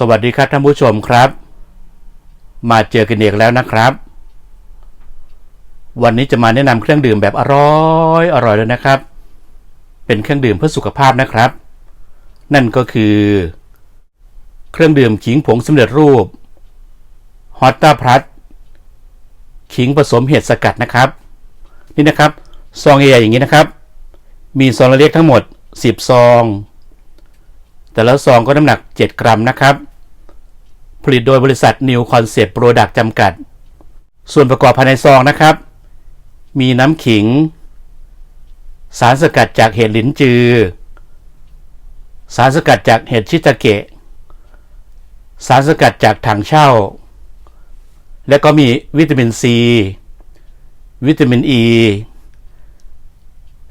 สวัสดีครับท่านผู้ชมครับ มาเจอกันอีกแล้วนะครับ วันนี้จะมาแนะนำเครื่องดื่มแบบอร่อยอร่อยเลยนะครับ เป็นเครื่องดื่มเพื่อสุขภาพนะครับ นั่นก็คือ เครื่องดื่มขิงผงสำเร็จรูปฮอตตาพลัสขิงผสมเห็ดสกัดนะครับ นี่นะครับซองใหญ่ๆอย่างนี้นะครับ มีซองเล็กทั้งหมด 10 ซองแต่ละซองก็น้ำหนัก 7 กรัมนะครับ ผลิตโดยบริษัท New Concept Product จำกัด ส่วนประกอบภายในซองนะครับ มีน้ำขิง สารสกัดจากเห็ดหลินจือ สารสกัดจากเห็ดชิตาเกะ สารสกัดจากถังเช่า และก็มีวิตามินซี วิตามินอ e, ี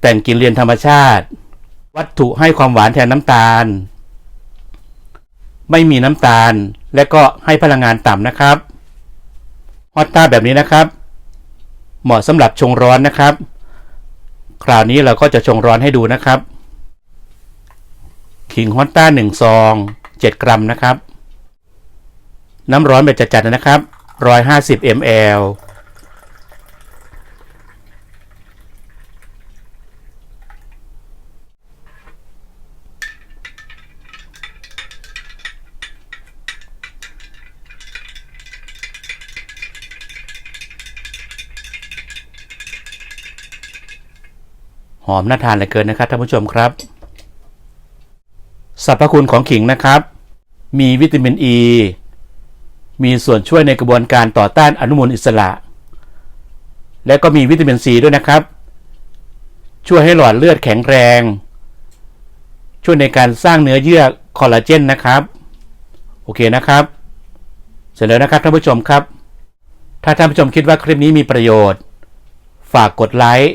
แต่งกลิ่นเรียนธรรมชาติ วัตถุให้ความหวานแทนน้ำตาล ไม่มีน้ำตาล และก็ให้พลังงานต่ำนะครับฮอตต้าแบบนี้นะครับ เหมาะสำหรับชงร้อนนะครับ คราวนี้เราก็จะชงร้อนให้ดูนะครับ ขิงฮอตต้าหนึ่งซองเจ็ดกรัมนะครับ น้ำร้อนแบบจัดๆนะครับร้อยห้าสิบ ml หอมน่าทานเหลือเกินนะครับท่านผู้ชมครับสรรพคุณของขิงนะครับ มีวิตามินอ e, ีมีส่วนช่วยในกระบวนการต่อต้านอนุมูลอิสระ และก็มีวิตามินซีด้วยนะครับ ช่วยให้หลอดเลือดแข็งแรง ช่วยในการสร้างเนื้อเยื่อคอลลาเจนนะครับ โอเคนะครับ เสร็จแล้วนะครับท่านผู้ชมครับ ถ้าท่านผู้ชมคิดว่าคลิปนี้มีประโยชน์ ฝากกดไลค์